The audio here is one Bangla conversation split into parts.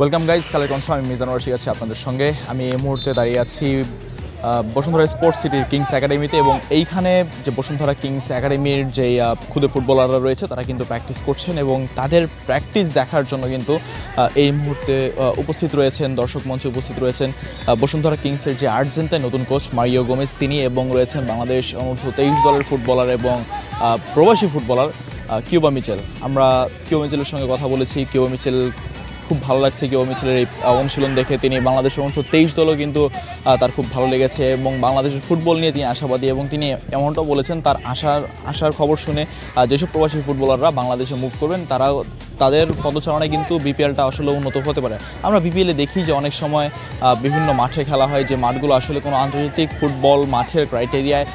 ওয়েলকাম গাইজ কালের কনফার্ম আমি মিজান রশি আছি আপনাদের সঙ্গে। আমি এই মুহূর্তে দাঁড়িয়ে আছি বসুন্ধরা স্পোর্টস সিটির কিংস একাডেমিতে এবং এইখানে যে বসুন্ধরা কিংস একাডেমির যে ক্ষুদে ফুটবলাররা রয়েছে, তারা কিন্তু প্র্যাকটিস করছেন এবং তাদের প্র্যাকটিস দেখার জন্য কিন্তু এই মুহূর্তে উপস্থিত রয়েছেন, দর্শক মঞ্চে উপস্থিত রয়েছেন বসুন্ধরা কিংসের যে আর্জেন্টাইন নতুন কোচ মারিও গোমেজ তিনি এবং রয়েছেন বাংলাদেশ অনূর্ধ্ব তেইশ দলের ফুটবলার এবং প্রবাসী ফুটবলার কিউবা মিচেল। আমরা কিউবা মিচেলের সঙ্গে কথা বলেছি। কিউবা মিচেল খুব ভালো লাগছে কেউ মিছিলের এই অনুশীলন দেখে। তিনি বাংলাদেশের অন্তত তেইশ দলও কিন্তু তার খুব ভালো লেগেছে এবং বাংলাদেশের ফুটবল নিয়ে তিনি আশাবাদী এবং তিনি এমনটাও বলেছেন, তার আশার আশার খবর শুনে যেসব প্রবাসী ফুটবলাররা বাংলাদেশে মুভ করবেন, তারাও, তাদের পদচারণায় কিন্তু বিপিএলটা আসলে উন্নত হতে পারে। আমরা বিপিএলে দেখি যে অনেক সময় বিভিন্ন মাঠে খেলা হয় যে মাঠগুলো আসলে কোনো আন্তর্জাতিক ফুটবল মাঠের ক্রাইটেরিয়ায়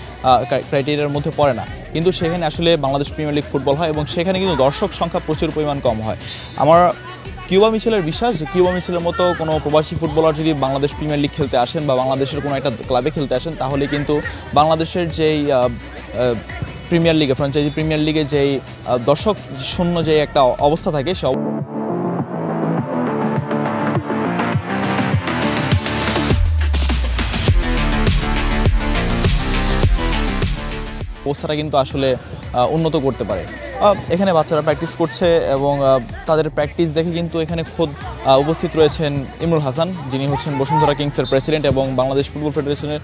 ক্রাইটেরিয়ার মধ্যে পড়ে না। কিন্তু সেখানে আসলে বাংলাদেশ প্রিমিয়ার লিগ ফুটবল হয় এবং সেখানে কিন্তু দর্শক সংখ্যা প্রচুর পরিমাণ কম হয়। আমার কিউবা মিছেলের বিশ্বাস যে কিউবা মিছেলের মতো কোনো প্রবাসী ফুটবলার যদি বাংলাদেশ প্রিমিয়ার লিগ খেলতে আসেন বা বাংলাদেশের কোনো একটা ক্লাবে খেলতে আসেন, তাহলে কিন্তু বাংলাদেশের যেই প্রিমিয়ার লিগে ফ্র্যাঞ্চাইজি প্রিমিয়ার লিগে যেই দর্শক শূন্য যে একটা অবস্থা থাকে, সে অবস্থাটা কিন্তু আসলে উন্নত করতে পারে। এখানে বাচ্চারা প্র্যাকটিস করছে এবং তাদের প্র্যাকটিস দেখে কিন্তু এখানে খোদ উপস্থিত রয়েছেন ইমরুল হাসান, যিনি হচ্ছেন বসুন্ধরা কিংসের প্রেসিডেন্ট এবং বাংলাদেশ ফুটবল ফেডারেশনের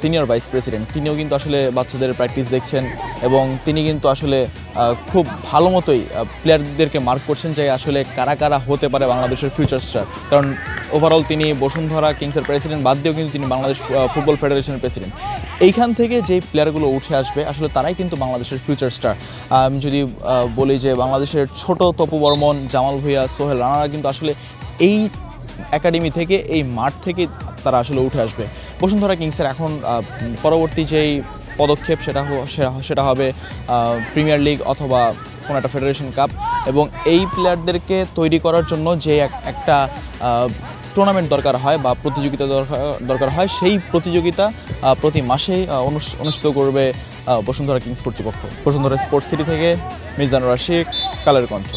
সিনিয়র ভাইস প্রেসিডেন্ট তিনিও কিন্তু আসলে বাচ্চাদের প্র্যাকটিস দেখছেন এবং তিনি কিন্তু আসলে খুব ভালো মতোই প্লেয়ারদেরকে মার্ক করছেন যে আসলে কারা কারা হতে পারে বাংলাদেশের ফিউচার স্টার কারণ ওভারঅল তিনি বসুন্ধরা কিংসের প্রেসিডেন্ট বাদ দিয়েও কিন্তু তিনি বাংলাদেশ ফুটবল ফেডারেশনের প্রেসিডেন্ট এইখান থেকে যেই প্লেয়ারগুলো উঠে আসবে, আসলে তারাই কিন্তু বাংলাদেশের ফিউচার স্টার যদি বলি যে বাংলাদেশের ছোট তপু বর্মন, জামাল ভুইয়া, সোহেল রানারা কিন্তু আসলে এই একাডেমি থেকে, এই মাঠ থেকে তারা আসলে উঠে আসবে। বসুন্ধরা কিংসের এখন পরবর্তী যেই পদক্ষেপ সেটা সেটা হবে প্রিমিয়ার লিগ অথবা কোনো একটা ফেডারেশন কাপ এবং এই প্লেয়ারদেরকে তৈরি করার জন্য যে এক- একটা টুর্নামেন্ট দরকার হয় বা প্রতিযোগিতা দরকার- হয়, সেই প্রতিযোগিতা প্রতি মাসেই অনুষ্ঠিত করবে বসুন্ধরা কিংস কর্তৃপক্ষ। বসুন্ধরা স্পোর্টস সিটি থেকে মিজানুর রাশিক কালের কণ্ঠ।